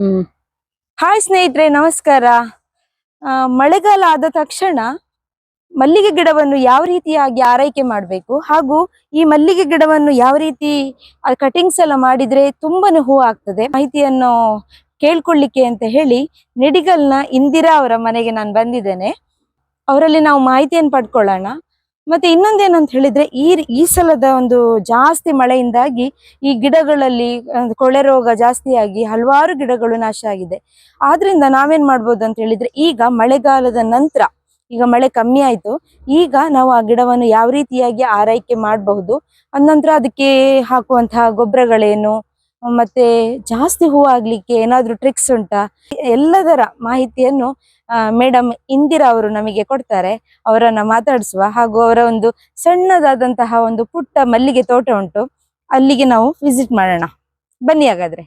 Hi ಸ್ನೇಹಿತರೆ, ನಮಸ್ಕಾರ. ಮಳೆಗಾಲ ಆದ ತಕ್ಷಣ ಮಲ್ಲಿಗೆ ಗಿಡವನ್ನು ಯಾವ ರೀತಿಯಾಗಿ ಆರೈಕೆ ಮಾಡಬೇಕು? ಹಾಗೂ ಈ ಮಲ್ಲಿಗೆ ಗಿಡವನ್ನು ಯಾವ ರೀತಿ ಕಟಿಂಗ್ಸ್ ಎಲ್ಲ ಮಾಡಿದ್ರೆ ತುಂಬಾನೇ ಹೂ ಆಗ್ತದೆ? ಮಾಹಿತಿಯನ್ನು ಕೇಳ್ಕೊಳ್ಳಿಕ್ಕೆ ಅಂತ ಹೇಳಿ ನಿಡಿಗಲ್ನ ಇಂದಿರಾ ಅವರ ಮನೆಗೆ ನಾನು ಬಂದಿದ್ದೇನೆ. ಅವರಲ್ಲಿ ನಾವು ಮಾಹಿತಿಯನ್ನು ಪಡ್ಕೊಳ್ಳೋಣ. ಮತ್ತೆ ಇನ್ನೊಂದೇನಂತ ಹೇಳಿದ್ರೆ ಈ ಈ ಸಲದ ಒಂದು ಜಾಸ್ತಿ ಮಳೆಯಿಂದಾಗಿ ಈ ಗಿಡಗಳಲ್ಲಿ ಕೊಳೆ ರೋಗ ಜಾಸ್ತಿಯಾಗಿ ಹಲವಾರು ಗಿಡಗಳು ನಾಶ ಆಗಿದೆ. ಆದ್ರಿಂದ ನಾವೇನ್ ಮಾಡ್ಬೋದು ಅಂತ ಹೇಳಿದ್ರೆ ಈಗ ಮಳೆಗಾಲದ ನಂತರ, ಈಗ ಮಳೆ ಕಮ್ಮಿ ಆಯ್ತು, ಈಗ ನಾವು ಆ ಗಿಡವನ್ನು ಯಾವ ರೀತಿಯಾಗಿ ಆರೈಕೆ ಮಾಡಬಹುದು ನಂತರ ಅದಕ್ಕೆ ಹಾಕುವಂತಹ ಗೊಬ್ಬರಗಳೇನು ಮತ್ತೆ ಜಾಸ್ತಿ ಹೂ ಆಗ್ಲಿಕ್ಕೆ ಏನಾದ್ರೂ ಟ್ರಿಕ್ಸ್ ಉಂಟಾ? ಎಲ್ಲದರ ಮಾಹಿತಿಯನ್ನು ಮೇಡಮ್ ಇಂದಿರಾ ಅವರು ನಮಗೆ ಕೊಡ್ತಾರೆ. ಅವರನ್ನ ಮಾತಾಡಿಸುವ ಹಾಗೂ ಅವರ ಒಂದು ಸಣ್ಣದಾದಂತಹ ಒಂದು ಪುಟ್ಟ ಮಲ್ಲಿಗೆ ತೋಟ ಉಂಟು. ಅಲ್ಲಿಗೆ ನಾವು ವಿಸಿಟ್ ಮಾಡೋಣ. ಬನ್ನಿ ಹಾಗಾದ್ರೆ.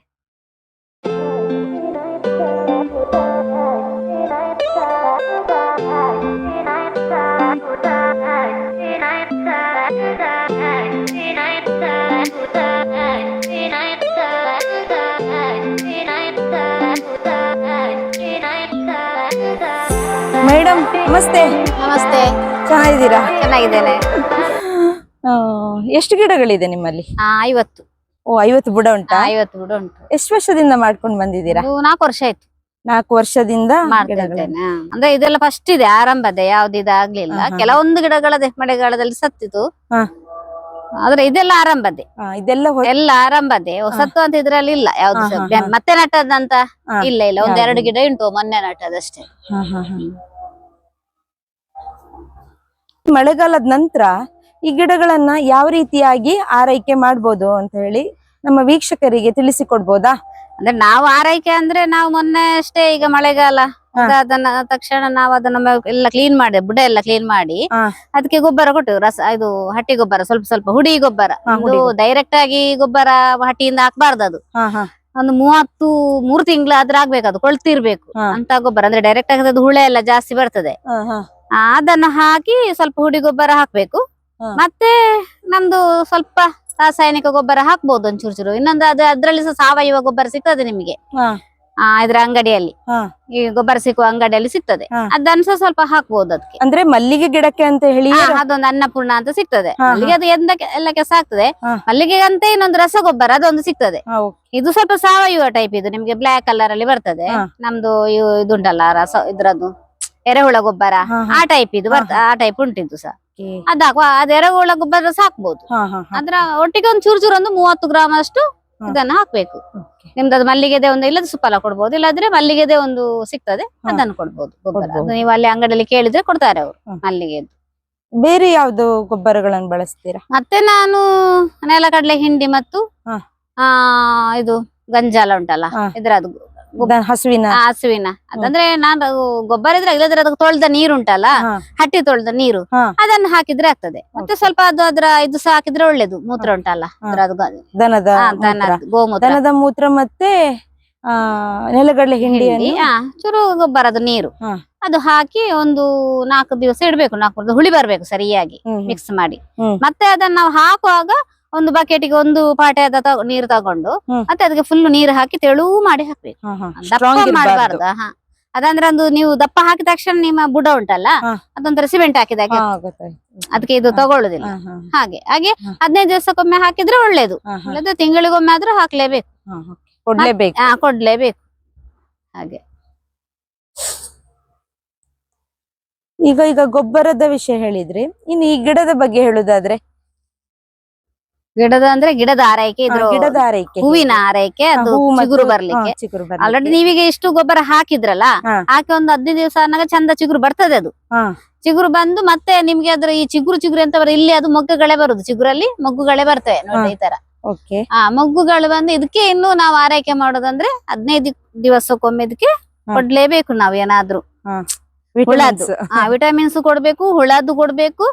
ಮೇಡಮ್ ನಮಸ್ತೆ. ನಮಸ್ತೆ. ಚೆನ್ನಾಗಿದ್ದೀರಾ? ಚೆನ್ನಾಗಿದ್ದೇನೆ. ಎಷ್ಟು ಗಿಡಗಳಿದೆ ನಿಮ್ಮಲ್ಲಿ? ಐವತ್ತು. ಓ ಐವತ್ತು ಬುಡ ಉಂಟಾ? ಐವತ್ತು ಬುಡ ಉಂಟು. ಎಷ್ಟು ವರ್ಷದಿಂದ ಮಾಡ್ಕೊಂಡು ಬಂದಿದ್ದೀರಾ? ನಾಲ್ಕು ವರ್ಷ ಆಯ್ತು. ನಾಲ್ಕು ವರ್ಷದಿಂದ ಮಾಡ್ತಾ ಗಿಡಗಳು. ಇದ್ದೇನೆ ಹಾ. ಅಂದ್ರೆ ಇದೆಲ್ಲ ಫಸ್ಟ್ ಇದೆ ಆರಂಭದೆ ಯಾವ್ದು ಇದಾಗ್ಲಿಲ್ಲ. ಕೆಲವೊಂದು ಗಿಡಗಳದೆ ಮಳೆಗಾಲದಲ್ಲಿ ಸತ್ತಿತು. ಆದ್ರೆ ಇದೆಲ್ಲ ಆರಂಭದೆ. ಇದೆಲ್ಲ ಎಲ್ಲ ಆರಂಭದೆ. ಹೊಸತ್ತು ಅಂತ ಇದ್ರಲ್ಲಿ ಇಲ್ಲ ಯಾವ್ದು. ಮತ್ತೆ ನಟ್ಟದಂತ ಹಾ. ಇಲ್ಲ ಇಲ್ಲ. ಒಂದೆರಡು ಎರಡು ಗಿಡ ಉಂಟು ಮೊನ್ನೆ ಹಾ. ಮಳೆಗಾಲದ ನಂತರ ಈ ಗಿಡಗಳನ್ನ ಯಾವ ರೀತಿಯಾಗಿ ಆರೈಕೆ ಮಾಡ್ಬೋದು ಅಂತ ಹೇಳಿ ನಮ್ಮ ವೀಕ್ಷಕರಿಗೆ ತಿಳಿಸಿಕೊಡ್ಬೋದಾ? ಅಂದ್ರೆ ನಾವು ಆರೈಕೆ ಅಂದ್ರೆ ನಾವು ಮೊನ್ನೆ ಅಷ್ಟೇ ಈಗ ಮಳೆಗಾಲ. ಅದನ್ನ ತಕ್ಷಣ ನಾವು ಅದನ್ನ ಎಲ್ಲ ಕ್ಲೀನ್ ಮಾಡಿ ಬುಡ ಎಲ್ಲ ಕ್ಲೀನ್ ಮಾಡಿ. ಅದಕ್ಕೆ ಗೊಬ್ಬರ ಕೊಟ್ಟು ರಸ ಇದು ಹಟ್ಟಿ ಗೊಬ್ಬರ ಸ್ವಲ್ಪ ಸ್ವಲ್ಪ ಹುಡಿ ಗೊಬ್ಬರ. ಇದು ಡೈರೆಕ್ಟ್ ಆಗಿ ಗೊಬ್ಬರ ಹಟ್ಟಿಯಿಂದ ಹಾಕ್ಬಾರ್ದು ಅದು. ಒಂದು ಮೂವತ್ತು ಮೂರ್ ತಿಂಗಳು ಆದ್ರೆ ಆಗ್ಬೇಕು ಅದು ಕೊಳ್ತಿರ್ಬೇಕು ಅಂತ ಗೊಬ್ಬರ. ಅಂದ್ರೆ ಡೈರೆಕ್ಟ್ ಆಗಿ ಅದು ಹುಳ ಎಲ್ಲ ಜಾಸ್ತಿ ಬರ್ತದೆ. ಅದನ್ನ ಹಾಕಿ ಸ್ವಲ್ಪ ಹುಡಿ ಗೊಬ್ಬರ ಹಾಕ್ಬೇಕು. ಮತ್ತೆ ನಮ್ದು ಸ್ವಲ್ಪ ರಾಸಾಯನಿಕ ಗೊಬ್ಬರ ಹಾಕ್ಬೋದು ಒಂಚೂರು ಚೂರು. ಇನ್ನೊಂದು ಅದು ಅದ್ರಲ್ಲಿ ಸಹ ಸಾವಯವ ಗೊಬ್ಬರ ಸಿಗ್ತದೆ ನಿಮಗೆ. ಆ ಇದ್ರ ಅಂಗಡಿಯಲ್ಲಿ. ಈ ಗೊಬ್ಬರ ಸಿಕ್ಕುವ ಅಂಗಡಿಯಲ್ಲಿ ಸಿಗ್ತದೆ. ಅದನ್ನು ಸಹ ಸ್ವಲ್ಪ ಹಾಕ್ಬೋದು ಅದಕ್ಕೆ. ಅಂದ್ರೆ ಮಲ್ಲಿಗೆ ಗಿಡಕ್ಕೆ ಅಂತ ಹೇಳಿ ಅದೊಂದು ಅನ್ನಪೂರ್ಣ ಅಂತ ಸಿಗ್ತದೆ. ಮಲ್ಲಿಗೆ ಅದು ಎಂದಕ್ಕೆ ಎಲ್ಲ ಕೆಲಸ ಆಗ್ತದೆ. ಮಲ್ಲಿಗೆ ಅಂತ ಇನ್ನೊಂದು ರಸಗೊಬ್ಬರ ಅದೊಂದು ಸಿಗ್ತದೆ. ಇದು ಸ್ವಲ್ಪ ಸಾವಯವ ಟೈಪ್ ಇದು. ನಿಮ್ಗೆ ಬ್ಲಾಕ್ ಕಲರ್ ಅಲ್ಲಿ ಬರ್ತದೆ. ನಮ್ದು ಇದು ಇದುಂಟಲ್ಲ ರಸ ಇದ್ರದ್ದು. ಎರೆಹುಳ ಗೊಬ್ಬರ ಆ ಟೈಪ್ ಇದು ಬರ್ತಾ ಆ ಟೈಪ್ ಉಂಟಿದ್ದು ಸಹ. ಅದ್ ಹಾಕುವ ಅದ್ ಎರೆಹುಳ ಗೊಬ್ಬರ ಸಹ ಹಾಕ್ಬಹುದು. ಅದ್ರ ಒಟ್ಟಿಗೆ ಒಂದು ಚೂರು ಚೂರು ಒಂದು ಮೂವತ್ತು ಗ್ರಾಮ್ ಅಷ್ಟು ಇದನ್ನ ಹಾಕ್ಬೇಕು. ನಿಮ್ದು ಅದು ಮಲ್ಲಿಗೆದೆ ಒಂದು ಇಲ್ಲದ ಸುಪ್ಪಲ ಕೊಡ್ಬೋದು ಇಲ್ಲಾದ್ರೆ ಮಲ್ಲಿಗೆದೆ ಒಂದು ಸಿಗ್ತದೆ ಅದನ್ನ ಕೊಡ್ಬೋದು ಗೊಬ್ಬರ. ಅದು ನೀವು ಅಲ್ಲಿ ಅಂಗಡಿಯಲ್ಲಿ ಕೇಳಿದ್ರೆ ಕೊಡ್ತಾರೆ ಅವರು ಮಲ್ಲಿಗೆದ್ದು ಮಲ್ಲಿಗೆದು. ಬೇರೆ ಯಾವ್ದು ಗೊಬ್ಬರಗಳನ್ನು ಬಳಸ್ತೀರಾ? ಮತ್ತೆ ನಾನು ನೆಲಕಡಲೆ ಹಿಂಡಿ ಮತ್ತು ಆ ಇದು ಗಂಜಾಲ ಉಂಟಲ್ಲ ಇದ್ರ ಇದ್ರದ್ದು ಹಸುವಿನ. ಹಸುವಿನ. ಅದಂದ್ರೆ ನಾನು ಗೊಬ್ಬರ ಇದ್ರೆ ಇಲ್ಲದ್ರೆ ಅದಕ್ಕೆ ತೊಳೆದ ನೀರು ಉಂಟಲ್ಲ ಹಟ್ಟಿ ತೊಳೆದ ನೀರು. ಅದನ್ನ ಹಾಕಿದ್ರೆ ಆಗ್ತದೆ. ಮತ್ತೆ ಸ್ವಲ್ಪ ಅದು ಅದ್ರ ಇದು ಸಹ ಹಾಕಿದ್ರೆ ಒಳ್ಳೇದು. ಮೂತ್ರ ಉಂಟಲ್ಲ ದನದ ಮೂತ್ರ. ಗೋಮೂತ್ರ. ದನದ ಮೂತ್ರ ಮತ್ತೆ ನೆಲಗಡಲೆ ಹಿಂಡಿ, ಚೂರು ಗೊಬ್ಬರದ ನೀರು. ಅದು ಹಾಕಿ ಒಂದು ನಾಲ್ಕು ದಿವಸ ಇಡ್ಬೇಕು ನಾಲ್ಕು ಹುಳಿ ಬರ್ಬೇಕು ಸರಿಯಾಗಿ. ಮಿಕ್ಸ್ ಮಾಡಿ. ಮತ್ತೆ ಅದನ್ನ ನಾವು ಹಾಕುವಾಗ ಒಂದು ಬಕೆಟ್ಗೆ ಒಂದು ಪಾಟೆ ತಗೊ- ನೀರು ತಗೊಂಡು ಹ್ಮ್. ಮತ್ತೆ ಅದಕ್ಕೆ ಫುಲ್ ನೀರು ಹಾಕಿ ತೆಳು ಮಾಡಿ ಹಾಕ್ಬೇಕು ಹಾ, ಹಾ. ದಪ್ಪ Strong ಇರ್ಬಾರ್ದು. ಮಾಡಬಾರ್ದು ಹಾ ಅದಂದ್ರೆ ಒಂದು ನೀವು ದಪ್ಪ ಹಾಕಿದ ತಕ್ಷಣ ನಿಮ್ಮ ಬುಡ ಉಂಟಲ್ಲ ಹಾ. ಅದೊಂಥರ ಸಿಮೆಂಟ್ ಹಾಕಿದಾಗ ಹಾ, ಗೊತ್ತಾಯ್ತು. ಅದಕ್ಕೆ ಇದು. ತಗೊಳ್ಳುದಿಲ್ಲ ಹಾ, ಹಾ, ಹಾಗೆ ಹಾಗೆ ಹಾ. ಹದಿನೈದು ದಿವಸಕ್ಕೊಮ್ಮೆ ಹಾಕಿದ್ರೆ ಒಳ್ಳೇದು ಹಾ, ಹಾ, ಇಲ್ಲದ್ರೆ ತಿಂಗಳಿಗೊಮ್ಮೆ ಆದ್ರೂ ಹಾಕ್ಲೇಬೇಕು ಹಾ, ಹಾ. ಕೊಡ್ಲೇಬೇಕು ಹಾ ಕೊಡ್ಲೇಬೇಕು ಹಾಗೆ ಈಗ ಈಗ ಗೊಬ್ಬರದ ವಿಷಯ ಹೇಳಿದ್ರಿ ಇನ್ನು ಈ ಗಿಡದ ಬಗ್ಗೆ ಹೇಳುದಾದ್ರೆ ಗಿಡದ ಅಂದ್ರೆ ಗಿಡದ ಆರೈಕೆ ಇದ್ರ ಗಿಡದ ಆರೈಕೆ. ಹೂವಿನ ಆರೈಕೆ ಅದು ಚಿಗುರು ಬರ್ಲಿಕ್ಕೆ. ಆಲ್ರೆಡಿ ನೀವೀಗ ಇಷ್ಟು ಗೊಬ್ಬರ ಹಾಕಿದ್ರಲ್ಲ. ಹಾಕಿ ಒಂದು ಹದಿನೈದು ದಿವಸ ಅನ್ನಾಗ ಚಂದ ಚಿಗುರು ಬರ್ತದೆ ಅದು. ಚಿಗುರು ಬಂದು ಮತ್ತೆ ನಿಮ್ಗೆ ಅದ್ರ ಈ ಚಿಗುರು ಚಿಗುರು ಅಂತ ಬರ ಇಲ್ಲಿ ಅದು ಮೊಗ್ಗುಗಳೇ ಬರುದು ಚಿಗುರಲ್ಲಿ ಮೊಗ್ಗುಗಳೇ ಬರ್ತವೆ ನೋಡಿ ಈ ತರ. ಆ ಮೊಗ್ಗುಗಳು ಬಂದು ಇದಕ್ಕೆ ಇನ್ನು ನಾವು ಆರೈಕೆ ಮಾಡೋದಂದ್ರೆ ಹದಿನೈದು ದಿವಸಕ್ಕೊಮ್ಮೆ ಇದಕ್ಕೆ. ಕೊಡ್ಲೇಬೇಕು ನಾವ್ ಏನಾದ್ರೂ. ಆ ವಿಟಮಿನ್ಸ್ ಕೊಡ್ಬೇಕು ಹುಳದ್ದು ಕೊಡ್ಬೇಕು.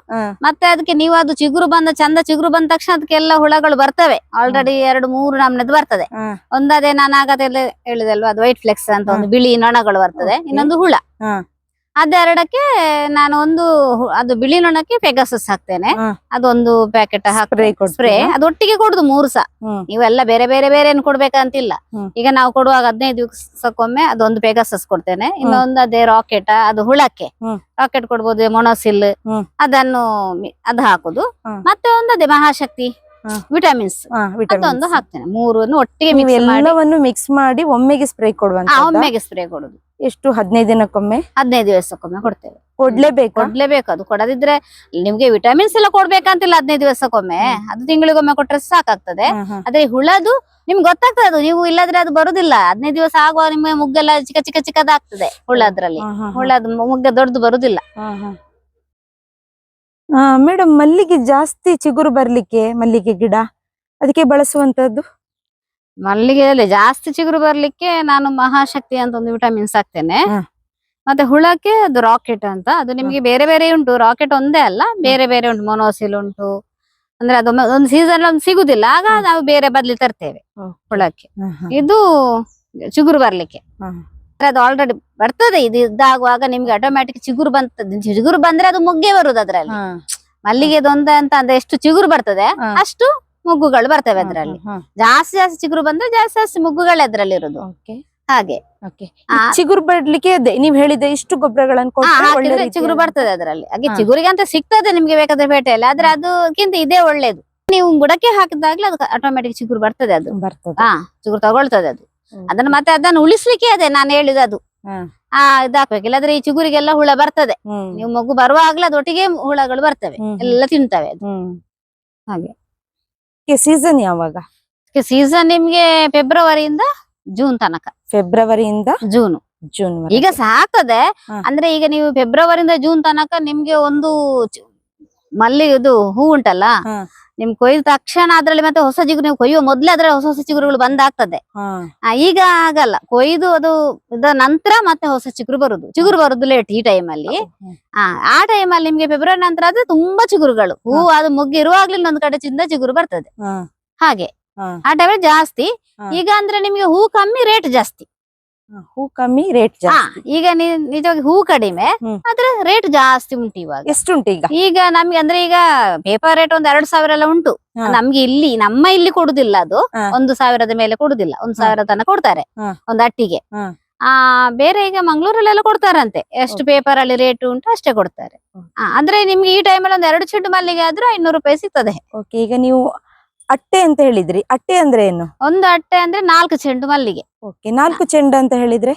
ಮತ್ತೆ ಅದಕ್ಕೆ ನೀವು ಅದು ಚಿಗುರು ಬಂದ ಚಂದ ಚಿಗುರು ಬಂದ ತಕ್ಷಣ ಅದಕ್ಕೆಲ್ಲ ಹುಳಗಳು ಬರ್ತವೆ. ಆಲ್ರೆಡಿ ಎರಡು ಮೂರು ನಮ್ನದ್ದು ಬರ್ತದೆ. ಒಂದದೇ ನಾನು ಆಗದೆಲ್ಲ ಹೇಳಿದಲ್ವಾ ಅದು ವೈಟ್ ಫ್ಲೆಕ್ಸ್ ಅಂತ ಒಂದು ಬಿಳಿ ನೊಣಗಳು ಬರ್ತದೆ. ಇನ್ನೊಂದು ಹುಳ. ಅದೆರಡಕ್ಕೆ ನಾನು ಒಂದು ಅದು ಬಿಳಿ ನೊಣಕ್ಕೆ ಪೆಗಸಸ್ ಹಾಕ್ತೇನೆ. ಅದೊಂದು ಪ್ಯಾಕೆಟ್ ಸ್ಪ್ರೇ ಅದು ಒಟ್ಟಿಗೆ ಕೊಡುದು ಮೂರು ಸಹ ನೀವೆಲ್ಲ ಬೇರೆ ಬೇರೆ ಬೇರೆ ಏನು ಕೊಡ್ಬೇಕಂತಿಲ್ಲ. ಈಗ ನಾವು ಕೊಡುವಾಗ ಹದಿನೈದು ದಿವಸಕ್ಕೊಮ್ಮೆ ಅದೊಂದು ಪೆಗಸಸ್ ಕೊಡ್ತೇನೆ. ಇನ್ನೊಂದು ಅದೇ ರಾಕೆಟ್ ಅದು ಹುಳಕ್ಕೆ. ರಾಕೆಟ್ ಕೊಡ್ಬೋದು ಮೊನೋಸಿಲ್ ಹ್ಮ್. ಅದನ್ನು ಅದು ಹಾಕುದು. ಮತ್ತೆ ಒಂದು ಅದೇ ಮಹಾಶಕ್ತಿ ವಿಟಮಿನ್ಸ್ ಅದೊಂದು ಹಾಕ್ತೇನೆ. ಮೂರನ್ನು ಒಟ್ಟಿಗೆ ಮಿಕ್ಸ್ ಮಾಡಿ. ಎಲ್ಲವನ್ನು ಮಿಕ್ಸ್ ಮಾಡಿ ಒಮ್ಮೆಗೆ ಸ್ಪ್ರೇ ಕೊಡುವ ಒಮ್ಮೆಗೆ ಸ್ಪ್ರೇ ಕೊಡುದು. ಎಷ್ಟು? ಹದಿನೈದು ದಿನಕ್ಕೊಮ್ಮೆ? ಹದಿನೈದು ದಿವಸಕ್ಕೊಮ್ಮೆ ಕೊಡ್ತೇವೆ. ಕೊಡ್ಲೇಬೇಕು ಕೊಡ್ಲೇಬೇಕು. ಅದು ಕೊಡದಿದ್ರೆ ನಿಮ್ಗೆ ವಿಟಮಿನ್ಸ್ ಎಲ್ಲ ಕೊಡ್ಬೇಕಂತಿಲ್ಲ ಹದಿನೈದು ದಿವಸಕ್ಕೊಮ್ಮೆ. ಅದು ತಿಂಗಳಿಗೊಮ್ಮೆ ಕೊಟ್ರೆ ಸಾಕಾಗ್ತದೆ. ಆದ್ರೆ ಹುಳದು ನಿಮ್ಗೆ ಗೊತ್ತಾಗ್ತದೆ ಅದು. ನೀವು ಇಲ್ಲದ್ರೆ ಅದು ಬರುದಿಲ್ಲ. ಹದಿನೈದು ದಿವಸ ಆಗುವ ನಿಮ್ಮ ಮುಗ್ಗೆಲ್ಲ ಚಿಕ್ಕ ಚಿಕ್ಕ ಚಿಕ್ಕದಾಗ್ತದೆ ಹುಳ ಅದ್ರಲ್ಲಿ. ಹುಳದು ಮುಗ್ಗೆ ದೊಡ್ಡದು ಬರುದಿಲ್ಲ. ಮೇಡಮ್ ಮಲ್ಲಿಗೆ ಜಾಸ್ತಿ ಚಿಗುರು ಬರ್ಲಿಕ್ಕೆ ಮಲ್ಲಿಗೆ ಗಿಡ ಅದಕ್ಕೆ ಬಳಸುವಂತದ್ದು? ಮಲ್ಲಿಗೆಯಲ್ಲಿ ಜಾಸ್ತಿ ಚಿಗುರು ಬರ್ಲಿಕ್ಕೆ ನಾನು ಮಹಾಶಕ್ತಿ ಅಂತ ಒಂದು ವಿಟಮಿನ್ಸ್ ಹಾಕ್ತೇನೆ. ಮತ್ತೆ ಹುಳಕ್ಕೆ ಅದು ರಾಕೆಟ್ ಅಂತ. ಅದು ನಿಮ್ಗೆ ಬೇರೆ ಬೇರೆ ಉಂಟು. ರಾಕೆಟ್ ಒಂದೇ ಅಲ್ಲ ಬೇರೆ ಬೇರೆ ಉಂಟು. ಮೊನೋಸಿಲ್ ಉಂಟು. ಅಂದ್ರೆ ಅದು ಒಂದು ಸೀಸನ್ ಒಂದು ಸಿಗುದಿಲ್ಲ. ಆಗ ನಾವು ಬೇರೆ ಬದ್ಲಿ ತರ್ತೇವೆ ಹುಳಕ್ಕೆ. ಇದು ಚಿಗುರು ಬರ್ಲಿಕ್ಕೆ. ಅಂದ್ರೆ ಅದು ಆಲ್ರೆಡಿ ಬರ್ತದೆ. ಇದು ಇದಾಗುವಾಗ ನಿಮ್ಗೆ ಆಟೋಮ್ಯಾಟಿಕ್ ಚಿಗುರು ಬಂತದ ಚಿಗುರು ಬಂದ್ರೆ ಅದು ಮುಗ್ಗೆ ಬರುದು ಅದ್ರಲ್ಲಿ. ಮಲ್ಲಿಗೆದೊಂದ ಅಂತ ಅಂದ್ರೆ ಎಷ್ಟು ಚಿಗುರು ಬರ್ತದೆ ಅಷ್ಟು ಮುಗ್ಗುಗಳು ಬರ್ತವೆ ಅದ್ರಲ್ಲಿ. ಜಾಸ್ತಿ ಜಾಸ್ತಿ ಚಿಗುರು ಬಂದ್ರೆ ಜಾಸ್ತಿ ಜಾಸ್ತಿ ಮುಗ್ಗುಗಳೇ ಅದ್ರಲ್ಲಿ ಇರುದು. ಹಾಗೆ. ಚಿಗುರು ಬಿಡ್ಲಿಕ್ಕೆ ಅದೇ ನೀವ್ ಹೇಳಿದ ಇಷ್ಟು ಗೊಬ್ಬರಗಳನ್ನು ಚಿಗುರು ಬರ್ತದೆ ಅದ್ರಲ್ಲಿ. ಹಾಗೆ ಚಿಗುರಿಗೆ ಅಂತ ಸಿಗ್ತದೆ ನಿಮ್ಗೆ ಬೇಕಾದ್ರೆ ಪೇಟೆಯಲ್ಲಿ ಆದ್ರೆ ಅದಕ್ಕಿಂತ ಇದೇ ಒಳ್ಳೇದು. ನೀವು ಬುಡಕ್ಕೆ ಹಾಕಿದಾಗ್ಲೇ ಅದು ಆಟೋಮೆಟಿಕ್ ಚಿಗುರು ಬರ್ತದೆ ಅದು. ಬರ್ತದೆ. ಹಾ ಚಿಗುರು ತಗೊಳ್ತದೆ ಅದು. ಅದನ್ನ ಮತ್ತೆ ಅದನ್ನ ಉಳಿಸ್ಲಿಕ್ಕೆ ಅದೇ ನಾನು ಹೇಳಿದ ಅದು. ಆ ಇದಾಕ್ಬೇಕು ಇಲ್ಲಾದ್ರೆ ಈ ಚಿಗುರಿಗೆಲ್ಲ ಹುಳ ಬರ್ತದೆ. ನೀವು ಮಗು ಬರುವಾಗ್ಲೇ ಅದೊಟ್ಟಿಗೆ ಹುಳಗಳು ಬರ್ತವೆ. ಎಲ್ಲ ತಿಂತವೆ ಅದು. ಹ್ಮ್. ಸೀಸನ್ ಯಾವಾಗ ಸೀಸನ್ ನಿಮ್ಗೆ ಫೆಬ್ರವರಿಯಿಂದ ಜೂನ್ ತನಕ ಫೆಬ್ರವರಿಯಿಂದ ಜೂನ್ ಜೂನ್ ಈಗ ಸಾಕದೆ. ಅಂದ್ರೆ ಈಗ ನೀವು ಫೆಬ್ರವರಿಯಿಂದ ಜೂನ್ ತನಕ ನಿಮ್ಗೆ ಒಂದು ಮಲ್ಲಿಗೆ ಮಲ್ಲಿ ಇದು ಹೂ ಉಂಟಲ್ಲ. ನಿಮ್ ಕೊಯ್ದ ತಕ್ಷಣ ಅದ್ರಲ್ಲಿ ಮತ್ತೆ ಹೊಸ ಚಿಗುರು ನೀವು ಕೊಯ್ಯುವ ಮೊದ್ಲೇ ಅದ್ರಲ್ಲಿ ಹೊಸ ಹೊಸ ಚಿಗುರುಗಳು ಬಂದಾಗ್ತದೆ. ಈಗ ಆಗಲ್ಲ. ಕೊಯ್ದು ಅದು ಇದ ನಂತರ ಮತ್ತೆ ಹೊಸ ಚಿಗುರು ಬರುದು. ಚಿಗುರು ಬರುದು ಲೇಟ್ ಈ ಟೈಮ್ ಅಲ್ಲಿ ಆ ಆ ಟೈಮ್ ಅಲ್ಲಿ ನಿಮ್ಗೆ ಫೆಬ್ರವರಿ ನಂತರ ಆದ್ರೆ ತುಂಬಾ ಚಿಗುರುಗಳು. ಹೂ ಅದು ಮುಗ್ಗಿ ಒಂದ್ ಕಡೆ ಚಿಂದ ಚಿಗುರು ಬರ್ತದೆ. ಹಾಗೆ. ಆ ಟೈಮ್ ಜಾಸ್ತಿ. ಈಗ ಅಂದ್ರೆ ನಿಮ್ಗೆ ಹೂ ಕಮ್ಮಿ ರೇಟ್ ಜಾಸ್ತಿ. ಹೂ ಕಮ್ಮಿ ರೇಟ್ ಜಾಸ್ತಿ. ಈಗ ನಿಜವಾಗಿ ಹೂ ಕಡಿಮೆ. ಆದ್ರೆ ರೇಟ್ ಜಾಸ್ತಿ ಉಂಟು ಇವಾಗ. ಎಷ್ಟುಂಟು ಈಗ? ಈಗ ನಮ್ಗೆ ಅಂದ್ರೆ ಈಗ ಪೇಪರ್ ರೇಟ್ ಒಂದ್ ಎರಡ್ ಸಾವಿರ ಎಲ್ಲ ಉಂಟು. ನಮ್ಗೆ ಇಲ್ಲಿ ನಮ್ಮ ಇಲ್ಲಿ ಕೊಡುದಿಲ್ಲ ಅದು. ಒಂದು ಸಾವಿರದ ಮೇಲೆ ಕೊಡುದಿಲ್ಲ. ಒಂದ್. ಸಾವಿರ ತನಕ ಕೊಡ್ತಾರೆ. ಒಂದ್ ಅಟ್ಟಿಗೆ. ಆ ಬೇರೆ ಈಗ ಮಂಗಳೂರಲ್ಲೆಲ್ಲ ಕೊಡ್ತಾರಂತೆ. ಎಷ್ಟು ಪೇಪರ್ ಅಲ್ಲಿ ರೇಟ್ ಉಂಟು ಅಷ್ಟೇ ಕೊಡ್ತಾರೆ. ಅಂದ್ರೆ ನಿಮ್ಗೆ ಈ ಟೈಮಲ್ಲಿ ಒಂದ್ ಎರಡು ಚೆಂಡು ಮಲ್ಲಿಗೆ ಆದ್ರೂ ಐನೂರು ರೂಪಾಯಿ ಸಿಗ್ತದೆ. ಈಗ ನೀವು ಅಟ್ಟೆ ಅಂತ ಹೇಳಿದ್ರಿ. ಅಟ್ಟೆ ಅಂದ್ರೆ ಏನು? ಒಂದು ಅಟ್ಟೆ ಅಂದ್ರೆ ನಾಲ್ಕು ಚೆಂಡು ಮಲ್ಲಿಗೆ. ಓಕೆ ನಾಲ್ಕು ಚೆಂಡು ಅಂತ ಹೇಳಿದ್ರೆ?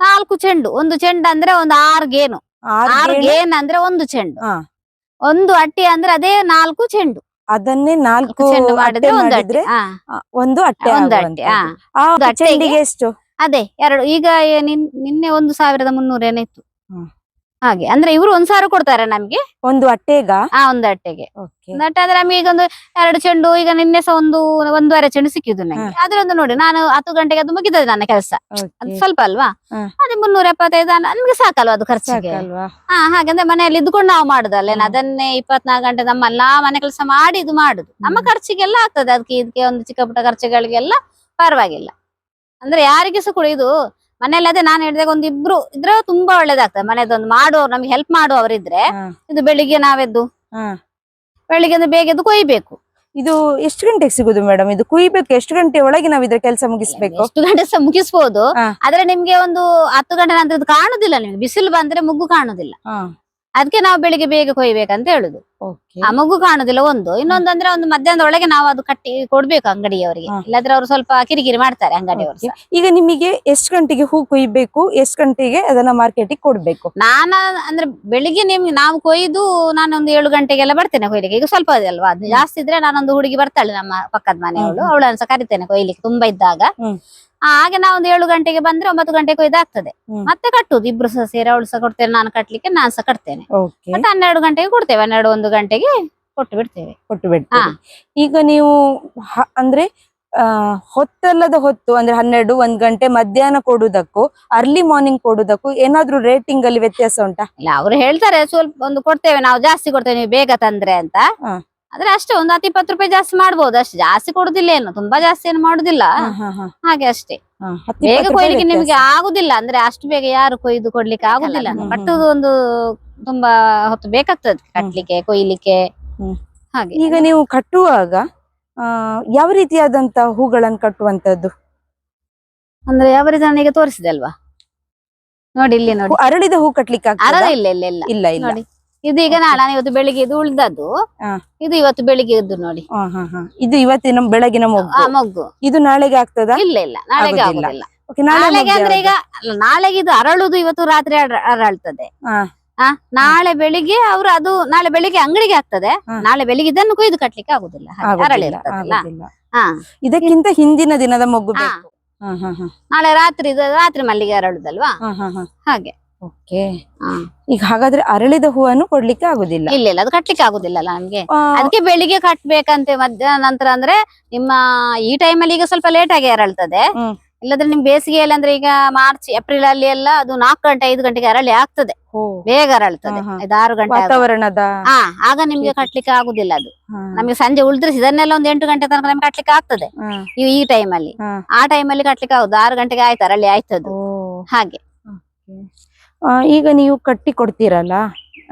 ನಾಲ್ಕು ಚೆಂಡು. ಒಂದು ಚೆಂಡು ಅಂದ್ರೆ ಒಂದು ಆರು ಗೇನು ಆರು ಆರು ಗೇಣು? ಗೇನ್ ಅಂದ್ರೆ ಒಂದು ಚೆಂಡು. ಹಾ. ಒಂದು ಅಟ್ಟಿ ಅಂದ್ರೆ ಅದೇ ನಾಲ್ಕು ಚೆಂಡು. ಅದನ್ನೇ ನಾಲ್ಕು ಚೆಂಡು ಅಟ್ಟೆ ಮಾಡಿದ್ರೆ ಒಂದು ಅಟ್ಟೆ. ಮಾಡಿದ್ರೆ ಹಾ. ಆ, ಒಂದು ಅಟ್ಟೆ ಒಂದು ಅಟ್ಟಿ ಹಾ. ಆ ಒಂದು ಅಟ್ಟೆಗೆ- ಚೆಂಡಿಗೆ ಎಷ್ಟು? ಅದೇ ಎರಡು. ಈಗ ಏ- ನಿನ್- ನಿನ್ನೆ ಒಂದು ಸಾವಿರದ ಮುನ್ನೂರ ಹ್ಮ್. ಹಾಗೆ. ಅಂದ್ರೆ ಇವರು ಒಂದ್ ಸಾವಿರ ಕೊಡ್ತಾರೆ ನಮ್ಗೆ? ಒಂದು ಅಟ್ಟೆಗ? ಆ ಒಂದು ಅಟ್ಟೆಗೆ. ಅಟ್ಟೆ ಅಂದ್ರೆ ನಮಗೆ ಈಗ ಒಂದು ಎರಡು ಚೆಂಡು ಈಗ ನಿನ್ನೆ ಸಹ ಒಂದು ಒಂದೂವರೆ ಚೆಂಡು ಸಿಕ್ಕಿದ್ದು ನಂಗೆ. ಅದ್ರೊಂದು ನೋಡಿ ನಾನು ಹತ್ತು ಗಂಟೆಗೆ ಅದು ಮುಗಿದದೆ ನನ್ನ ಕೆಲಸ. ಅದು ಸ್ವಲ್ಪ ಅಲ್ವಾ? ಅದು ಮುನ್ನೂರ ಎಪ್ಪತ್ತೈದು ನಮ್ಗೆ ಸಾಕಲ್ವಾ ಅದು ಖರ್ಚಿಗೆ? ಹಾ ಹಾಗಂದ್ರೆ ಮನೆಯಲ್ಲಿ ಇದ್ಕೊಂಡು ನಾವು ಮಾಡುದಲ್ಲ ಅದನ್ನೇ ಇಪ್ಪತ್ನಾಲ್ಕು ಗಂಟೆ ನಮ್ಮ ಎಲ್ಲಾ ಮನೆ ಕೆಲಸ ಮಾಡಿ ಇದು ಮಾಡುದು. ನಮ್ಮ. ಖರ್ಚಿಗೆಲ್ಲ ಆಗ್ತದೆ ಅದಕ್ಕೆ ಇದಕ್ಕೆ ಒಂದು ಚಿಕ್ಕ ಪುಟ್ಟ ಖರ್ಚುಗಳಿಗೆಲ್ಲ ಪರವಾಗಿಲ್ಲ. ಅಂದ್ರೆ ಯಾರಿಗೆ ಸಹ ಕೂಡ ಇದು ಮನೆಯಲ್ಲಿ ಅದೇ ನಾನು ಹೇಳಿದಾಗ ಒಂದ್ ಇಬ್ರು ಇದ್ರೆ ತುಂಬಾ ಒಳ್ಳೇದಾಗ್ತದೆ. ಮನೆದೊಂದು ಮಾಡುವವ್ರು ನಮ್ಗೆ ಹೆಲ್ಪ್ ಮಾಡುವವರು ಇದ್ರೆ ಹಾ. ಇದು ಬೆಳಿಗ್ಗೆ ನಾವೆದ್ದು. ಬೆಳಿಗ್ಗೆ ಒಂದು ಬೇಗ ಎದ್ದು ಕೊಯ್ಬೇಕು. ಇದು ಎಷ್ಟು ಗಂಟೆಗೆ ಸಿಗುದು ಮೇಡಮ್ ಇದು ಕುಯ್ಬೇಕು ಎಷ್ಟು ಗಂಟೆ ಒಳಗೆ ನಾವು ಇದ್ರ ಕೆಲಸ ಮುಗಿಸ್ಬೇಕು? ಎಷ್ಟು ಗಂಟೆ ಸಹ ಮುಗಿಸ್ಬೋದು. ಆದ್ರೆ ನಿಮ್ಗೆ ಒಂದು ಹತ್ತು ಗಂಟೆ ನಂತರ ಕಾಣುದಿಲ್ಲ ನಿಮ್ಗೆ. ಬಿಸಿಲು ಬಂದ್ರೆ ಮುಗ್ಗು ಕಾಣುದಿಲ್ಲ. ಅದಕ್ಕೆ ನಾವು ಬೆಳಿಗ್ಗೆ ಬೇಗ ಕೊಯ್ಬೇಕಂತ ಹೇಳುದು. ಆ ಮಗು ಕಾಣುದಿಲ್ಲ ಒಂದು. ಇನ್ನೊಂದು ಅಂದ್ರೆ ಒಂದು ಮಧ್ಯಾಹ್ನದ ಒಳಗೆ ನಾವು ಅದು ಕಟ್ಟಿ ಕೊಡ್ಬೇಕು ಅಂಗಡಿಯವರಿಗೆ. ಇಲ್ಲಾದ್ರೆ ಅವರು ಸ್ವಲ್ಪ ಕಿರಿಕಿರಿ ಮಾಡ್ತಾರೆ ಅಂಗಡಿಯವರು. ಈಗ ನಿಮಗೆ ಎಷ್ಟು ಗಂಟೆಗೆ ಹೂ ಕೊಯ್ಬೇಕು ಎಷ್ಟು ಗಂಟೆಗೆ ಅದನ್ನ ಮಾರ್ಕೆಟಿಗೆ ಕೊಡ್ಬೇಕು? ನಾನ ಅಂದ್ರೆ ಬೆಳಿಗ್ಗೆ ನಿಮ್ಗೆ ನಾವು ಕೊಯ್ದು ನಾನೊಂದು ಏಳು ಗಂಟೆಗೆಲ್ಲ ಬರ್ತೇನೆ ಕೊಯ್ಲಿಕ್ಕೆ. ಈಗ ಸ್ವಲ್ಪ ಅಲ್ವಾ? ಅದು ಜಾಸ್ತಿ ಇದ್ರೆ ನಾನೊಂದು ಹುಡುಗಿ ಬರ್ತಾಳೆ ನಮ್ಮ ಪಕ್ಕದ ಮನೆಯವಳು. ಅವಳನ್ನ ಸಹ ಕರಿತೇನೆ ಕೊಯ್ಲಿಕ್ಕೆ ತುಂಬಾ ಇದ್ದಾಗ. ಹಾಗೆ ನಾವು ಒಂದು ಏಳು ಗಂಟೆಗೆ ಬಂದ್ರೆ ಒಂಬತ್ತು ಗಂಟೆಗೂ ಇದಾಗ್ತದೆ. ಮತ್ತೆ ಕಟ್ಟುದು. ಇಬ್ರು ಸಹ ಸೇರಿ ಅವಳು ಸಹ ಕೊಡ್ತೇನೆ ನಾನು ಕಟ್ಲಿಕ್ಕೆ ನಾನು ಸಹ ಕಟ್ತೇನೆ. ಮತ್ತೆ ಹನ್ನೆರಡು ಗಂಟೆಗೆ ಕೊಡ್ತೇವೆ ಹನ್ನೆರಡು ಒಂದು ಗಂಟೆಗೆ ಕೊಟ್ಟು ಬಿಡ್ತೇವೆ. ಕೊಟ್ಟು ಬಿಡ್ತೇವೆ. ಈಗ ನೀವು ಅಂದ್ರೆ ಆ ಹೊತ್ತಲ್ಲದ ಹೊತ್ತು ಅಂದ್ರೆ ಹನ್ನೆರಡು ಒಂದ್ ಗಂಟೆ ಮಧ್ಯಾಹ್ನ ಕೊಡುವುದಕ್ಕೂ ಅರ್ಲಿ ಮಾರ್ನಿಂಗ್ ಕೊಡುವುದಕ್ಕೂ ಏನಾದ್ರೂ ರೇಟಿಂಗ್ ಅಲ್ಲಿ ವ್ಯತ್ಯಾಸ ಉಂಟಾ? ಇಲ್ಲ ಅವ್ರು ಹೇಳ್ತಾರೆ ಸ್ವಲ್ಪ ಒಂದು ಕೊಡ್ತೇವೆ ನಾವು ಜಾಸ್ತಿ ಕೊಡ್ತೇವೆ ನೀವು ಬೇಗ ತಂದ್ರೆ ಅಂತ. ಆದ್ರೆ ಅಷ್ಟೇ ಒಂದ್ ಹತ್ತು ಇಪ್ಪತ್ತು ರೂಪಾಯಿ ಜಾಸ್ತಿ ಮಾಡ್ಬೋದು. ಅಷ್ಟು ಜಾಸ್ತಿ ಕೊಡುದಿಲ್ಲ ಏನು ತುಂಬಾ ಜಾಸ್ತಿ ಏನು ಮಾಡುದಿಲ್ಲ. ಹಾಗೆ ಅಷ್ಟೇ. ಬೇಗ ಕೊಯ್ಲಿಕ್ಕೆ ನಿಮ್ಗೆ ಆಗುದಿಲ್ಲ ಅಂದ್ರೆ ಅಷ್ಟು ಬೇಗ ಯಾರು ಕೊಯ್ದು ಕೊಡ್ಲಿಕ್ಕೆ ಆಗುದಿಲ್ಲ. ಕಟ್ಟುದು ಒಂದು ತುಂಬಾ ಹೊತ್ತು ಬೇಕಾಗ್ತದೆ ಕಟ್ಲಿಕ್ಕೆ ಕೊಯ್ಲಿಕ್ಕೆ. ಹಾಗೆ. ಈಗ ನೀವು ಕಟ್ಟುವಾಗ ಯಾವ ರೀತಿಯಾದಂತ ಹೂಗಳನ್ನು ಕಟ್ಟುವಂತದ್ದು? ಅಂದ್ರೆ ಯಾವ ರೀತಿ ನನಗೆ ತೋರಿಸಿದೆ ಅಲ್ವಾ? ನೋಡಿ ಇಲ್ಲಿ ನೋಡಿ. ಅರಳಿದ ಹೂ ಕಟ್ಲಿಕ್ಕೆ ಇಲ್ಲ ಇಲ್ಲ. ಇಲ್ಲ ಇಲ್ಲ. ನೋಡಿ. ಇದು ಈಗ ನಾಳೆ ನಾನು ಇವತ್ತು ಬೆಳಿಗ್ಗೆ ಇದು ಉಳ್ದದ್ದು. ಇದು ಇವತ್ತು ಬೆಳಿಗ್ಗೆ ಇದ್ದು ನೋಡಿ. ಇದು ಇವತ್ತಿನ ಬೆಳಗಿನ ಮೊಗ್ಗು. ಮೊಗ್ಗು. ಇದು ನಾಳೆಗೆ ಆಗ್ತದ? ಇಲ್ಲ ಇಲ್ಲ. ನಾಳೆಗೆ ಆಗುದಿಲ್ಲ. ನಾಳೆಗೆ ಅಂದ್ರೆ ಈಗ? ನಾಳೆಗೆ ಇದು ಅರಳುದು ಇವತ್ತು ರಾತ್ರಿ ಅರ- ಅರಳ್ತದೆ. ನಾಳೆ ಬೆಳಿಗ್ಗೆ ಅವರು ಅದು ನಾಳೆ ಬೆಳಿಗ್ಗೆ ಅಂಗಡಿಗೆ ಆಗ್ತದೆ. ನಾಳೆ ಬೆಳಿಗ್ಗೆ ಇದನ್ನು ಕೊಯ್ದು ಕಟ್ಲಿಕ್ಕೆ ಆಗುದಿಲ್ಲ. ಅರಳಿರ್ತದಲ್ಲ. ಹಾ. ಇದಕ್ಕಿಂತ ಹಿಂದಿನ ದಿನದ ಮೊಗ್ಗು. ನಾಳೆ ರಾತ್ರಿ ಇದು ರಾತ್ರಿ ಮಲ್ಲಿಗೆ ಅರಳುದಲ್ವಾ. ಹಾಗೆ. ಈಗ ಹಾಗಾದ್ರೆ ಅರಳಿದ ಹೂವನ್ನು ಕೊಡ್ಲಿಕ್ಕೆ ಆಗುದಿಲ್ಲ. ಇಲ್ಲ ಇಲ್ಲ ಅದು ಕಟ್ಲಿಕ್ಕೆ ಆಗುದಿಲ್ಲಲ್ಲ ನಮ್ಗೆ. ಅದಕ್ಕೆ ಬೆಳಿಗ್ಗೆ ಕಟ್ಬೇಕಂತೆ ಮಧ್ಯಾಹ್ನ ನಂತರ ಅಂದ್ರೆ ನಿಮ್ಮ ಈ ಟೈಮಲ್ಲಿ ಈಗ ಸ್ವಲ್ಪ ಲೇಟ್ ಆಗಿ ಅರಳ್ತದೆ. ಇಲ್ಲದ್ರೆ ನಿಮ್ ಬೇಸಿಗೆಯಲ್ಲಿ ಅಂದ್ರೆ ಈಗ ಮಾರ್ಚ್ ಏಪ್ರಿಲ್ ಅಲ್ಲಿ ಎಲ್ಲ ಅದು ನಾಲ್ಕು ಗಂಟೆ ಐದು ಗಂಟೆಗೆ ಅರಳಿ ಆಗ್ತದೆ. ಬೇಗ ಅರಳ್ತದೆ. ಐದು ಆರು ಗಂಟೆ. ವಾತಾವರಣದ ಹಾ ಆಗ ನಿಮ್ಗೆ ಕಟ್ಲಿಕ್ಕೆ ಆಗುದಿಲ್ಲ ಅದು. ನಮ್ಗೆ ಸಂಜೆ ಉಳಿದ್ರೆ ಇದನ್ನೆಲ್ಲ ಒಂದ್ ಎಂಟು ಗಂಟೆ ತನಕ ನಮ್ಗೆ ಕಟ್ಲಿಕ್ಕೆ ಆಗ್ತದೆ. ಈ ಟೈಮ್ ಅಲ್ಲಿ. ಆ ಟೈಮ್ ಅಲ್ಲಿ ಕಟ್ಲಿಕ್ಕೆ ಆಗುದು. ಆರು ಗಂಟೆಗೆ ಆಯ್ತು ಅರಳಿ ಆಯ್ತದ್ದು ಹಾಗೆ. ಈಗ ನೀವು ಕಟ್ಟಿ ಕೊಡ್ತೀರಲ್ಲ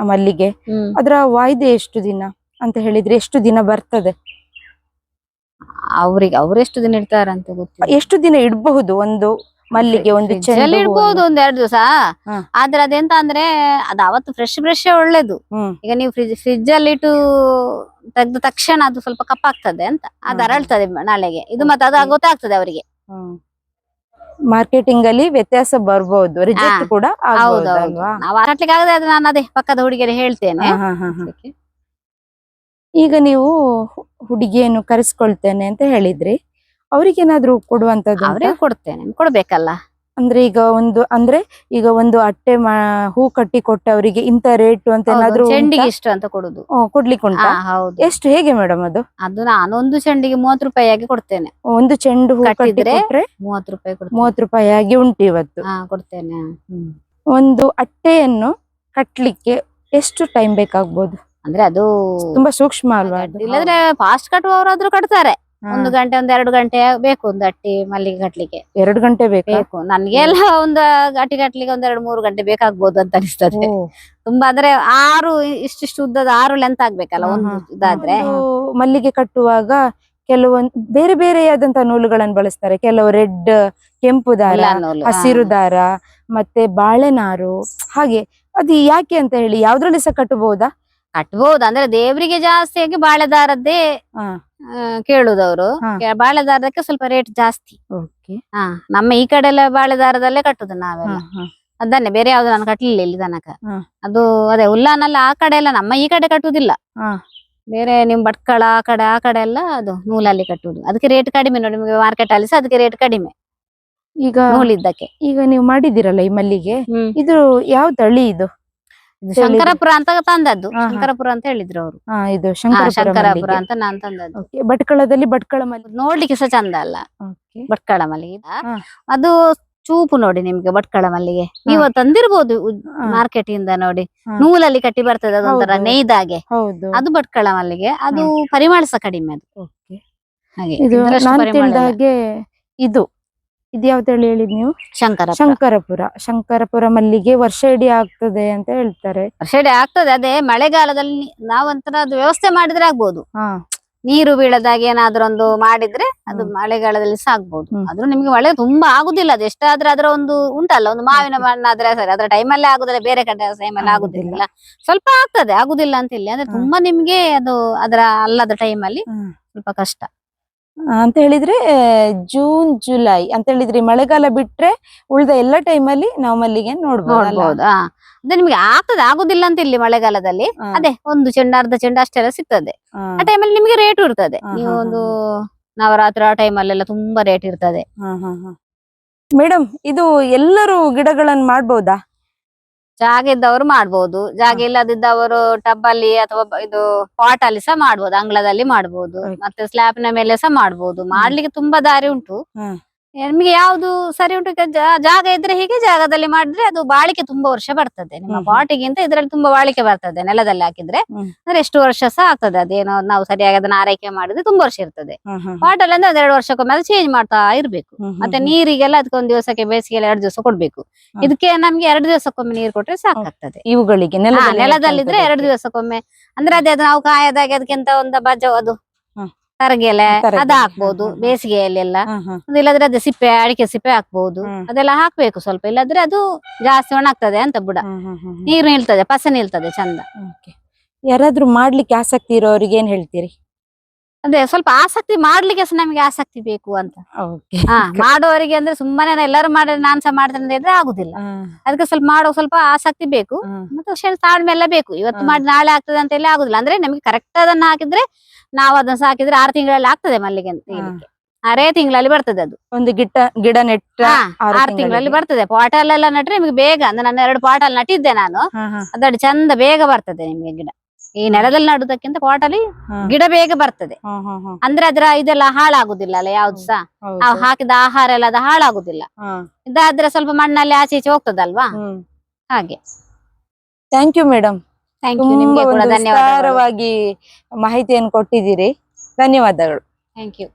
ಮಲ್ಲಿಗೆ ಅದರ ವಾಯ್ದೆ ಎಷ್ಟು ದಿನ ಅಂತ ಹೇಳಿದ್ರೆ ಎಷ್ಟು ದಿನ ಬರ್ತದೆ? ಅವ್ರಿಗೆ ಅವ್ರೆಷ್ಟು ದಿನ ಇಡ್ತಾರ ಅಂತ ಗೊತ್ತಿಲ್ಲ. ಎಷ್ಟು ದಿನ ಇಡಬಹುದು ಒಂದು ಮಲ್ಲಿಗೆ ಒಂದು ಇಡ್ಬಹುದು ಒಂದ್ ಎರಡು ದಿವಸ. ಆದ್ರೆ ಅದೆಂತ ಅಂದ್ರೆ ಅದು ಅವತ್ತು ಫ್ರೆಶ್ ಫ್ರೆಶ್ ಒಳ್ಳೇದು. ಈಗ ನೀವು ಫ್ರಿಜ್ ಫ್ರಿಜ್ ಅಲ್ಲಿ ಇಟ್ಟು ತೆಗ್ದ ತಕ್ಷಣ ಅದು ಸ್ವಲ್ಪ ಕಪ್ಪಾಗ್ತದೆ ಅಂತ. ಅದು. ಅರಳ್ತದೆ ನಾಳೆಗೆ. ಇದು ಮತ್ತೆ ಅದು ಗೊತ್ತಾಗ್ತದೆ ಅವರಿಗೆ. ಮಾರ್ಕೆಟಿಂಗ್ ಅಲ್ಲಿ ವ್ಯತ್ಯಾಸ ಬರ್ಬೋದು ರಿಜೆಕ್ಟ್ ಕೂಡ ನಾವು ಆಗದೆ ನಾನು ಅದೇ ಪಕ್ಕದ ಹುಡುಗಿಯರು ಹೇಳ್ತೇನೆ. ಈಗ ನೀವು ಹುಡುಗಿಯನ್ನು ಕರೆಸ್ಕೊಳ್ತೇನೆ ಅಂತ ಹೇಳಿದ್ರಿ. ಅವ್ರಿಗೇನಾದ್ರೂ ಕೊಡುವಂತದ್ದು? ಅವ್ರಿಗೆ ಕೊಡ್ತೇನೆ ಕೊಡ್ಬೇಕಲ್ಲ. ಅಂದ್ರೆ ಈಗ ಒಂದು ಅಂದ್ರೆ ಈಗ ಒಂದು ಅಟ್ಟೆ ಮಾ- ಹೂ ಕಟ್ಟಿ ಕೊಟ್ಟವರಿಗೆ ಇಂತ ರೇಟ್ ಅಂತ ಏನಾದ್ರೂ ಚೆಂಡಿಗೆ ಎಷ್ಟು ಇಷ್ಟು ಅಂತ ಕೊಡುದು. ಕೊಡ್ಲಿಕ್ಕೆ ಉಂಟಾ? ಎಷ್ಟು ಹೇಗೆ ಮೇಡಮ್ ಅದು? ಅದು ನಾನು ಒಂದು ಚೆಂಡಿಗೆ ಮೂವತ್ತು ರೂಪಾಯಿ ಆಗಿ ಕೊಡ್ತೇನೆ. ಒಂದು ಚೆಂಡು ಹೂ ಕಟ್ಟಿ ಕಟ್ಟಿದ್ರೆ ಮೂವತ್ತು ರೂಪಾಯಿ ಮೂವತ್ತು ರೂಪಾಯಿ ಆಗಿ ಉಂಟು ಇವತ್ತು. ಹಾ ಕೊಡ್ತೇನೆ ಒಂದು ಅಟ್ಟೆಯನ್ನು ಕಟ್ಲಿಕ್ಕೆ ಎಷ್ಟು ಟೈಮ್ ಬೇಕಾಗ್ಬೋದು? ಅಂದ್ರೆ ಅದು ತುಂಬಾ ಸೂಕ್ಷ್ಮ ಅಲ್ವಾ ಇಲ್ಲಾದ್ರೆ ಫಾಸ್ಟ್ ಕಟ್ಟುವವರಾದ್ರೂ ಕಟ್ತಾರೆ. ಒಂದು ಗಂಟೆ ಒಂದ್ ಎರಡು ಗಂಟೆ ಬೇಕು ಒಂದು ಅಟ್ಟಿ ಮಲ್ಲಿಗೆ ಕಟ್ಲಿಕ್ಕೆ ಎರಡು ಗಂಟೆ ಬೇಕಾ? ಬೇಕು. ನನ್ಗೆ ಎಲ್ಲ ಒಂದು ಅಟ್ಟಿ ಕಟ್ಲಿಕ್ಕೆ ಒಂದ್ ಎರಡು ಮೂರು ಗಂಟೆ ಬೇಕಾಗ್ಬೋದು ಅಂತ ಅನಿಸ್ತದೆ. ತುಂಬಾ ಅಂದ್ರೆ ಆರು ಇಷ್ಟಿಷ್ಟು ಉದ್ದದ ಆರು ಲೆಂತ್ ಆಗ್ಬೇಕಲ್ಲ ಒಂದು. ಇದಾದ್ರೆ. ಮಲ್ಲಿಗೆ ಕಟ್ಟುವಾಗ ಕೆಲವೊಂದು ಬೇರೆ ಬೇರೆಯಾದಂತಹ ನೂಲುಗಳನ್ನು ಬಳಸ್ತಾರೆ. ಕೆಲವು ರೆಡ್ ಕೆಂಪು ದಾರ. ಹಸಿರು ದಾರ ಮತ್ತೆ ಬಾಳೆನಾರು. ಹಾಗೆ ಅದು ಯಾಕೆ ಅಂತ ಹೇಳಿ ಯಾವ್ದ್ರಲ್ಲಿ ಸಹ ಕಟ್ಟಬಹುದಾ? ಕಟ್ಬಹುದು ಅಂದ್ರೆ ದೇವರಿಗೆ ಜಾಸ್ತಿಯಾಗಿ ಬಾಳೆದಾರದ್ದೇ ಕೇಳುದವ್ರು. ಬಾಳೆ ದಾರದಕ್ಕೆ ಸ್ವಲ್ಪ ರೇಟ್ ಜಾಸ್ತಿ. ಹಾ ನಮ್ಮ ಈ ಕಡೆ ಎಲ್ಲ ಬಾಳೆ ದಾರದಲ್ಲೇ ಕಟ್ಟುದು ನಾವೆಲ್ಲ ಅದನ್ನೇ ಬೇರೆ ಯಾವ್ದು ನಾನು ಕಟ್ಲಿಲ್ಲ ಇಲ್ಲಿ ತನಕ. ಅದು ಅದೇ ಉಲ್ಲಾನಲ್ಲ ಆ ಕಡೆ ಎಲ್ಲ ನಮ್ಮ ಈ ಕಡೆ ಕಟ್ಟುದಿಲ್ಲ. ಬೇರೆ ನಿಮ್ ಭಟ್ಕಳ ಆ ಕಡೆ ಆ ಕಡೆ ಎಲ್ಲ ಅದು ನೂಲಲ್ಲಿ ಕಟ್ಟುದು. ಅದಕ್ಕೆ ರೇಟ್ ಕಡಿಮೆ ನೋಡಿ ನಿಮಗೆ ಮಾರ್ಕೆಟ್ ಅಲ್ಲಿ ಸಹ ಅದಕ್ಕೆ ರೇಟ್ ಕಡಿಮೆ. ಈಗ ನೂಲಿದ್ದಕ್ಕೆ. ಈಗ ನೀವು ಮಾಡಿದಿರಲ್ಲ ಈ ಮಲ್ಲಿಗೆ? ಇದು ಯಾವ ತಳಿ ಇದು? ಶಂಕರಪುರ ಅಂತ ತಂದದ್ದು. ಶಂಕರಪುರ ಅಂತ ಹೇಳಿದ್ರು ಅವರು. ಇದು ಶಂಕರಪುರ ಅಂತ ನಾನ್ ತಂದದ್ದು. ಭಟ್ಕಳದಲ್ಲಿ ಭಟ್ಕಳ ಮಲ್ಲಿ ನೋಡ್ಲಿಕ್ಕೆ ಸಹ ಚಂದ ಅಲ್ಲ. ಭಟ್ಕಳ ಮಲ್ಲಿಗೆ. ಅದು ಚೂಪು ನೋಡಿ ನಿಮ್ಗೆ ಭಟ್ಕಳ ಮಲ್ಲಿಗೆ. ನೀವು ತಂದಿರ್ಬೋದು. ಮಾರ್ಕೆಟ್ ಇಂದ ನೋಡಿ. ನೂಲಲ್ಲಿ ಕಟ್ಟಿ ಬರ್ತದೆ ಅದೊಂಥರ. ನೇಯ್ದಾಗೆ. ಅದು ಭಟ್ಕಳ ಮಲ್ಲಿಗೆ. ಅದು ಪರಿಮಳ ಸಹ ಕಡಿಮೆ ಅದು. ಹಾಗೆ ಇದು. ಇದ್ರಷ್ಟು ನಾನು ಪರಿಮಳ ತಿಳಿದ ಇಲ್ಲ. ಹಾಗೆ ಇದು ಇದು ಯಾವ ತಳಿ ಹೇಳಿದ್ ನೀವು? ಶಂಕರ ಶಂಕರಪುರ. ಶಂಕರಪುರ ಮಲ್ಲಿಗೆ ವರ್ಷ ಇಡೀ ಆಗ್ತದೆ ಅಂತ ಹೇಳ್ತಾರೆ. ವರ್ಷ ಇಡೀ ಆಗ್ತದೆ. ಅದೇ ಮಳೆಗಾಲದಲ್ಲಿ ನಾವಂತರ ಅದು ವ್ಯವಸ್ಥೆ ಮಾಡಿದ್ರೆ ಆಗ್ಬೋದು. ನೀರು ಬೀಳದಾಗ ಏನಾದ್ರೂ ಒಂದು ಮಾಡಿದ್ರೆ ಅದು ಮಳೆಗಾಲದಲ್ಲಿ ಸಹ ಆಗ್ಬಹುದು. ಆದ್ರೂ ನಿಮ್ಗೆ ಮಳೆ ತುಂಬಾ ಆಗುದಿಲ್ಲ. ಅದು ಎಷ್ಟಾದ್ರೆ ಅದರ ಒಂದು ಉಂಟಲ್ಲ ಒಂದು ಮಾವಿನ ಬಣ್ಣ ಆದ್ರೆ ಸರಿ ಅದರ ಟೈಮಲ್ಲೇ ಆಗುದಿಲ್ಲ ಬೇರೆ ಕಡೆ ಟೈಮಲ್ಲಿ ಆಗುದಿಲ್ಲ. ಆಗುದಿಲ್ಲ. ಸ್ವಲ್ಪ ಆಗ್ತದೆ. ಆಗುದಿಲ್ಲ ಅಂತ ಇಲ್ಲ ಅಂದ್ರೆ ತುಂಬಾ ನಿಮ್ಗೆ ಅದು ಅದರ ಅಲ್ಲದ ಟೈಮಲ್ಲಿ. ಸ್ವಲ್ಪ ಕಷ್ಟ. ಅಂತ ಹೇಳಿದ್ರೆ ಜೂನ್ ಜುಲೈ ಅಂತ ಹೇಳಿದ್ರೆ ಮಳೆಗಾಲ ಬಿಟ್ರೆ ಉಳಿದ ಎಲ್ಲ ಟೈಮಲ್ಲಿ ನಾವು ಮಲ್ಲಿಗೆ ನೋಡ್ಬೋದು ಅದೇ ನಿಮ್ಗೆ ಆಗ್ತದೆ ಆಗುದಿಲ್ಲ ಅಂತ ಇಲ್ಲಿ ಮಳೆಗಾಲದಲ್ಲಿ. ಅದೇ ಒಂದು ಚೆಂಡ ಅರ್ಧ ಚೆಂಡ ಅಷ್ಟೆಲ್ಲ ಸಿಗ್ತದೆ. ಆ. ಟೈಮಲ್ಲಿ ನಿಮ್ಗೆ ರೇಟ್ ಇರ್ತದೆ. ನೀವು ಒಂದು ನವರಾತ್ರಿ ಆ ಟೈಮಲ್ಲೆಲ್ಲ ತುಂಬಾ ರೇಟ್ ಇರ್ತದೆ. ಹಾ, ಹಾ, ಹಾ. ಮೇಡಮ್ ಇದು ಎಲ್ಲರೂ ಗಿಡಗಳನ್ನು ಮಾಡ್ಬೋದಾ? ಜಾಗ ಇದ್ದವರು ಮಾಡ್ಬೋದು. ಜಾಗ ಇಲ್ಲದಿದ್ದವರು ಟಬ್ ಅಲ್ಲಿ ಅಥವಾ ಇದು ಪಾಟ್ ಅಲ್ಲಿ ಸಹ ಮಾಡ್ಬೋದು ಅಂಗಳದಲ್ಲಿ ಮಾಡ್ಬೋದು. ಮತ್ತೆ ಸ್ಲ್ಯಾಬ್ನ ಮೇಲೆ ಸಹ ಮಾಡ್ಬೋದು. ಮಾಡ್ಲಿಕ್ಕೆ ತುಂಬಾ ದಾರಿ ಉಂಟು. ನಿಮ್ಗೆ ಯಾವ್ದು ಸರಿ ಉಂಟು ಜಾಗ ಇದ್ರೆ ಹೀಗೆ ಜಾಗದಲ್ಲಿ ಮಾಡಿದ್ರೆ ಅದು ಬಾಳಿಕೆ ತುಂಬಾ ವರ್ಷ ಬರ್ತದೆ. ನಿಮ್ಮ. ಪಾಟಿಗಿಂತ ಇದ್ರಲ್ಲಿ ತುಂಬಾ ಬಾಳಿಕೆ ಬರ್ತದೆ ನೆಲದಲ್ಲಿ ಹಾಕಿದ್ರೆ. ಅಂದ್ರೆ ಎಷ್ಟು ವರ್ಷ ಸಹ ಆಗ್ತದೆ ಅದೇನೋ ನಾವು ಸರಿಯಾಗಿ ಅದನ್ನ ಆರೈಕೆ ಮಾಡಿದ್ರೆ ತುಂಬಾ ವರ್ಷ ಇರ್ತದೆ. ಪಾಟ್ ಅಲ್ಲಿ ಅಂದ್ರೆ ಒಂದ್ ಎರಡು ವರ್ಷಕ್ಕೊಮ್ಮೆ ಅದು ಚೇಂಜ್ ಮಾಡ್ತಾ ಇರ್ಬೇಕು. ಮತ್ತೆ ನೀರಿಗೆಲ್ಲ ನೀರಿಗೆಲ್ಲ ಅದಕ್ಕೊಂದ್ ದಿವಸಕ್ಕೆ ಬೇಸಿಗೆಲ್ಲ ಎರಡು ದಿವಸ ಕೊಡ್ಬೇಕು. ಇದಕ್ಕೆ ನಮ್ಗೆ ಎರಡು ದಿವಸಕ್ಕೊಮ್ಮೆ ನೀರು ಕೊಟ್ರೆ ಸಾಕಾಗ್ತದೆ. ಇವುಗಳಿಗೆ ನೆಲದಲ್ಲಿದ್ರೆ. ಎರಡು ದಿವಸಕ್ಕೊಮ್ಮೆ. ಅಂದ್ರೆ ಅದೇ ಅದು ನಾವು ಕಾಯದಾಗೆ ಅದಕ್ಕಿಂತ ಒಂದು ಬಜ ಅದು. ತರಗೆಲೆ ಅದ ಹಾಕ್ಬಹುದು. ಬೇಸಿಗೆಯಲ್ಲೆಲ್ಲ. ಇಲ್ಲದ್ರೆ ಅದೇ ಸಿಪ್ಪೆ ಅಡಿಕೆ ಸಿಪ್ಪೆ ಹಾಕ್ಬಹುದು ಅದೆಲ್ಲ ಹಾಕ್ಬೇಕು ಸ್ವಲ್ಪ ಇಲ್ಲದ್ರೆ ಅದು ಜಾಸ್ತಿ ಒಣಗ್ತದೆ ಅಂತ ಬುಡ. ನೀರು ನಿಲ್ತದೆ ಪಸ ನಿಲ್ತದೆ ಚಂದ. ಯಾರಾದ್ರೂ ಮಾಡ್ಲಿಕ್ಕೆ ಆಸಕ್ತಿ ಇರೋರಿಗೆ ಏನ್ ಹೇಳ್ತೀರಿ? ಅದೇ ಸ್ವಲ್ಪ ಆಸಕ್ತಿ ಮಾಡ್ಲಿಕ್ಕೆ ಸಹ ನಮಗೆ ಆಸಕ್ತಿ ಬೇಕು ಅಂತ. ಮಾಡುವವರಿಗೆ ಅಂದ್ರೆ ಸುಮ್ಮನೆ ಎಲ್ಲರೂ ಮಾಡಿದ್ರೆ ನಾನ್ಸ ಮಾಡಿದ್ರೆ ಮಾಡ್ತೇನೆ ಅಂತ ಆಗುದಿಲ್ಲ. ಅದಕ್ಕೆ ಸ್ವಲ್ಪ ಮಾಡೋ ಸ್ವಲ್ಪ ಆಸಕ್ತಿ ಬೇಕು. ಮತ್ತೆ ಕ್ಷಣ ತಾಳ್ಮೆ ಎಲ್ಲ ಬೇಕು. ಇವತ್ತು ಮಾಡಿ ನಾಳೆ ಆಗ್ತದೆ ಅಂತ ಹೇಳಿ ಆಗುದಿಲ್ಲ. ಅಂದ್ರೆ ನಮಗೆ ಕರೆಕ್ಟ್ ಅದನ್ನ ಹಾಕಿದ್ರೆ ನಾವು ಅದನ್ನ ಹಾಕಿದ್ರೆ ಆರು ತಿಂಗಳಲ್ಲಿ ಆಗ್ತದೆ ಮಲ್ಲಿಗೆ ಅಂತ ಹೇಳಿಕ್ಕೆ. ಆರೇ ತಿಂಗಳಲ್ಲಿ ಬರ್ತದೆ ಅದು. ಒಂದು ಗಿಟ್ಟ ಗಿಡ ನೆಟ್ಟ ಆರು ತಿಂಗಳಲ್ಲಿ. ಬರ್ತದೆ. ಪಾಟಲ್ ಎಲ್ಲ ನಟ್ರೆ ನಿಮ್ಗೆ ಬೇಗ ಅಂದ್ರೆ ನನ್ನ ಎರಡು ಪಾಟಲ್ ನಟ್ಟಿದ್ದೆ ನಾನು. ಅದಡಿ ಚಂದ ಬೇಗ ಬರ್ತದೆ ನಿಮ್ಗೆ ಗಿಡ. ಈ ನೆಲದಲ್ಲಿ ನಡುದಕ್ಕಿಂತ ಪಾಟ್ ಅಲ್ಲಿ ಗಿಡ ಬೇಗ ಬರ್ತದೆ. ಅಂದ್ರೆ ಅದ್ರ ಇದೆಲ್ಲ ಹಾಳಾಗುದಿಲ್ಲ ಅಲ್ಲ ಯಾವ್ದು ಸಹ. ನಾವು ಹಾಕಿದ ಆಹಾರ ಎಲ್ಲ ಅದು ಹಾಳಾಗುದಿಲ್ಲ. ಇದಾದ್ರೆ ಸ್ವಲ್ಪ ಮಣ್ಣಲ್ಲಿ ಆಚೆ ಈಚೆ ಹೋಗ್ತದಲ್ವಾ? ಹಾಗೆ. Thank you madam thank you ತುಂಬಾ ನಿಮ್ಗೆ ಕೂಡ ಒಂದು ಮಾಹಿತಿಯನ್ನು ಕೊಟ್ಟಿದ್ದೀರಿ. ಧನ್ಯವಾದಗಳು. Thank you